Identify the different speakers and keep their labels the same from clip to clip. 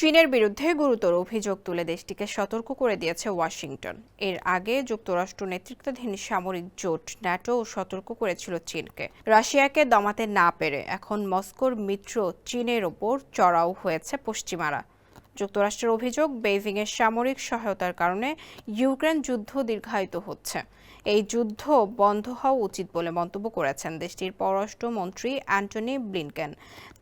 Speaker 1: চীনের বিরুদ্ধে গুরুতর অভিযোগ তুলে দেশটিকে সতর্ক করে দিয়েছে ওয়াশিংটন। এর আগে যুক্তরাষ্ট্র নেতৃত্বাধীন সামরিক জোট ন্যাটো সতর্ক করেছিল চীনকে। রাশিয়াকে দমাতে না পেরে এখন মস্কোর মিত্র চীনের ওপর চড়াও হয়েছে পশ্চিমারা। যুক্তরাষ্ট্রের অভিযোগ বেইজিংয়ের সামরিক সহায়তার কারণে ইউক্রেন যুদ্ধ দীর্ঘায়িত হচ্ছে। এই যুদ্ধ বন্ধ হওয়া উচিত বলে মন্তব্য করেছেন দেশটির পররাষ্ট্রমন্ত্রী অ্যান্টনি ব্লিনকেন।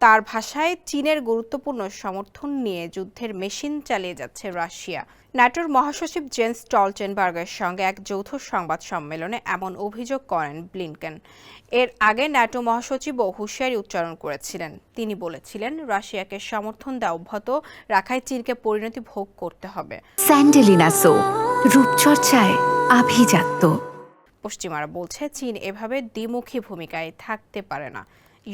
Speaker 1: তার ভাষায় চীনের গুরুত্বপূর্ণ সমর্থন নিয়ে যুদ্ধের মেশিন চালিয়ে যাচ্ছে রাশিয়া। ন্যাটোর মহাসচিব জেন্স স্টলটেনবার্গের সঙ্গে এক যৌথ সংবাদ সম্মেলনে এমন অভিযোগ করেন ব্লিনকেন। এর আগে ন্যাটো মহাসচিবও হুঁশিয়ারি উচ্চারণ করেছিলেন। তিনি বলেছিলেন, রাশিয়াকে সমর্থন দেওয়া অব্যাহত রাখায় চীনকে পরিণতি ভোগ করতে হবে।
Speaker 2: স্যান্ডেলিনা সো রূপচর্চায় আভিজাত্য।
Speaker 1: পশ্চিমারা বলছে চীন এভাবে দ্বিমুখী ভূমিকায় থাকতে পারে না।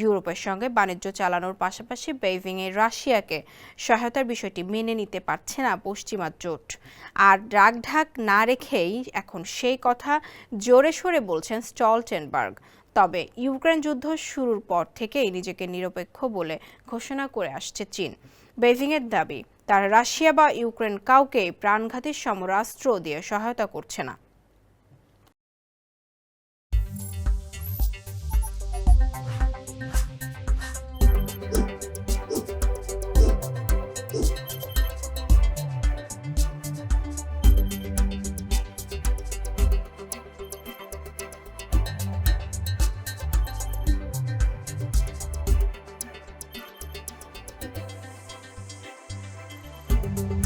Speaker 1: ইউরোপের সঙ্গে বাণিজ্য চালানোর পাশাপাশি বেইজিংয়ে রাশিয়াকে সহায়তার বিষয়টি মেনে নিতে পারছে না পশ্চিমা জোট। আর রাগঢাক না রেখেই এখন সেই কথা জোরে সোরে বলছেন স্টলটেনবার্গ। তবে ইউক্রেন যুদ্ধ শুরুর পর থেকেই নিজেকে নিরপেক্ষ বলে ঘোষণা করে আসছে চীন। বেইজিংয়ের দাবি তারা রাশিয়া বা ইউক্রেন কাউকে প্রাণঘাতী সমরাস্ত্র দিয়ে সহায়তা করছে না। thank you